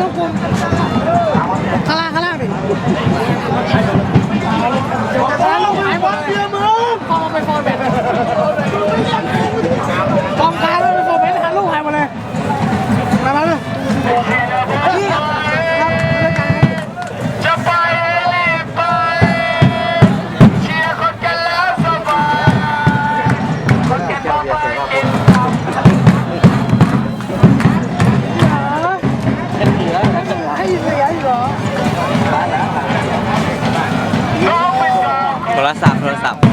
রকম খালা খালা รศัพท์โทรศัพท์